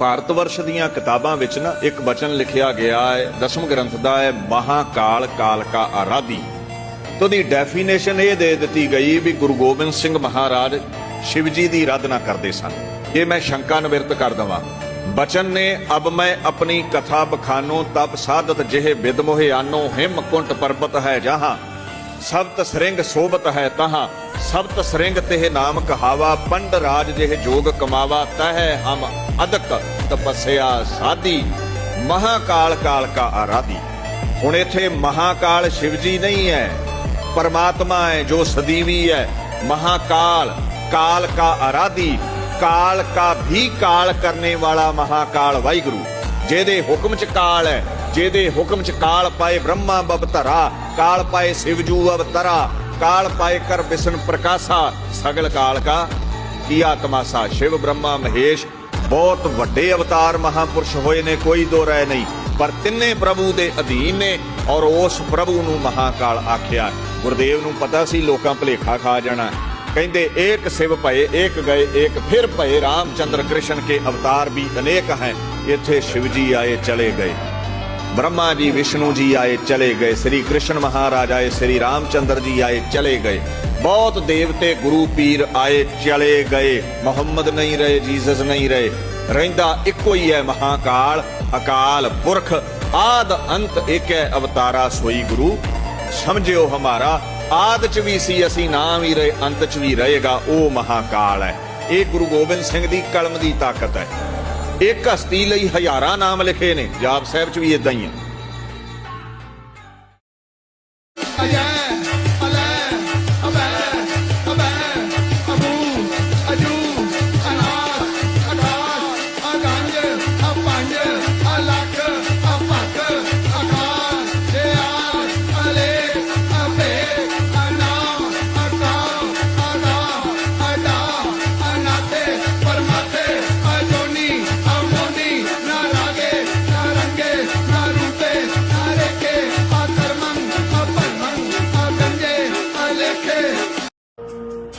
ਭਾਰਤ ਵਰਸ਼ ਦੀਆਂ ਕਿਤਾਬਾਂ ਵਿੱਚ ਨਾ ਇੱਕ ਬਚਨ ਲਿਖਿਆ ਗਿਆ ਹੈ, ਦਸਮ ਗ੍ਰੰਥ ਦਾ ਹੈ, ਮਹਾਕਾਲ ਕਾਲ ਕਾ ਆਰਾਧੀ। ਤੋਂ ਦੀ ਡੈਫੀਨੇਸ਼ਨ ਇਹ ਦੇ ਦਿੱਤੀ ਗਈ ਵੀ ਗੁਰੂ ਗੋਬਿੰਦ ਸਿੰਘ ਮਹਾਰਾਜ ਸ਼ਿਵ ਜੀ ਦੀ ਆਰਾਧਨਾ ਕਰਦੇ ਸਨ। ਇਹ ਮੈਂ ਸ਼ੰਕਾ ਨਿਵਰਤ ਕਰ ਦਵਾਂ। ਬਚਨ ਨੇ, ਅਬ ਮੈਂ ਆਪਣੀ ਕਥਾ ਬਖਾਨੋ ਤਬ ਸਾਧਤ ਜਿਹੇ ਵਿਦ ਆਨੋ, ਹਿਮ ਕੁੰਟ ਪਰਬਤ ਹੈ ਜਹਾਂ। ਸਬਤ ਸਰਿੰਗ ਸੋਬਤ ਹੈ ਤਹਾਂ, ਸਬਤ ਸਰਿੰਗ ਤੇ ਨਾਮ ਕਹਾਵਾ, ਪੰਡ ਰਾਜ ਜਿਹ ਜੋਗ ਕਮਾਵਾ, ਤਹਿ ਹਮ ਅਦਕ ਤਪਸਿਆ ਸਾਦੀ ਮਹਾਕਾਲ ਕਾਲ ਕਾ ਆਰਾਧੀ। ਹੁਣ ਇੱਥੇ ਮਹਾਕਾਲ ਸ਼ਿਵਜੀ ਨਹੀਂ ਹੈ, ਪਰਮਾਤਮਾ ਹੈ ਜੋ ਸਦੀਵੀ ਹੈ, ਮਹਾਕਾਲ, ਕਾਲ ਕਾ ਆਰਾਧੀ, ਕਾਲ ਕਾ ਵੀ ਕਾਲ ਕਰਨੇ ਵਾਲਾ ਮਹਾਕਾਲ ਵਾਹਿਗੁਰੂ, ਜਿਹਦੇ ਹੁਕਮ ਚ ਕਾਲ ਹੈ ਜਿਹਦੇ ਹੁਕਮ ਚ ਕਾਲ ਪਾਏ ਬ੍ਰਹਮਾ ਬਬ ਧਰਾ, ਕਾਲ ਪਾਏ ਸਿਵਜੂ ਅਵਤਰਾ ਕਾਲ ਪਾਏ ਕਰ ਬਿਸ਼ਨ ਪ੍ਰਕਾਸ਼ਾ, ਸਗਲ ਕਾਲ ਕਾ ਕੀਆ ਤਮਾਸਾ ਸ਼ਿਵ ਬ੍ਰਹਮਾ ਮਹੇਸ਼, ਬਹੁਤ ਵੱਡੇ ਅਵਤਾਰ ਮਹਾਪੁਰਸ਼ ਹੋਏ ਨੇ, ਕੋਈ ਦੋ ਰਾਏ ਨਹੀਂ, ਪਰ ਤਿੰਨੇ ਪ੍ਰਭੂ ਦੇ ਅਧੀਨ ਨੇ, ਔਰ ਉਸ ਪ੍ਰਭੂ ਨੂੰ ਮਹਾਕਾਲ ਆਖਿਆ। ਗੁਰਦੇਵ ਨੂੰ ਪਤਾ ਸੀ, ਲੋਕਾਂ ਭਲੇਖਾ ਖਾ ਜਾਣਾ। ਕਹਿੰਦੇ, ਏਕ ਸਿਵ ਭਏ, ਏਕ ਗਏ, ਏਕ ਫਿਰ ਭਏ, ਰਾਮਚੰਦਰ ਕ੍ਰਿਸ਼ਨ ਕੇ ਅਵਤਾਰ ਵੀ ਅਨੇਕ ਹੈ, ਇੱਥੇ ਸ਼ਿਵਜੀ ਆਏ ਚਲੇ ਗਏ। ब्रह्मा जी विष्णु जी आए चले गए श्री कृष्ण महाराज आए श्री रामचंद्र जी आए चले गए बहुत देवते गुरु पीर आए चले गए मोहम्मद नहीं रहे जीसस नहीं रहे ਰਹਿੰਦਾ ਇੱਕੋ ਹੀ ਹੈ ਮਹਾਕਾਲ ਅਕਾਲ ਪੁਰਖ ਆਦ ਅੰਤ ਇੱਕ ਹੈ ਅਵਤਾਰਾ ਸੋਈ ਗੁਰੂ ਸਮਝਿਓ ਹਮਾਰਾ ਆਦ ਚ ਵੀ ਸੀ ਅਸੀਂ ਨਾਮ ਹੀ ਰਹੇ ਅੰਤ ਚ ਵੀ ਰਹੇਗਾ ਉਹ ਮਹਾਕਾਲ ਹੈ ਇਹ ਗੁਰੂ ਗੋਬਿੰਦ ਸਿੰਘ ਦੀ ਕਲਮ ਦੀ ਤਾਕਤ ਹੈ ਇੱਕ ਹਸਤੀ ਲਈ ਹਜ਼ਾਰਾਂ ਨਾਮ ਲਿਖੇ ਨੇ। ਜਾਪ ਸਾਹਿਬ ਚ ਵੀ ਇਦਾਂ ਹੀ ਹੈ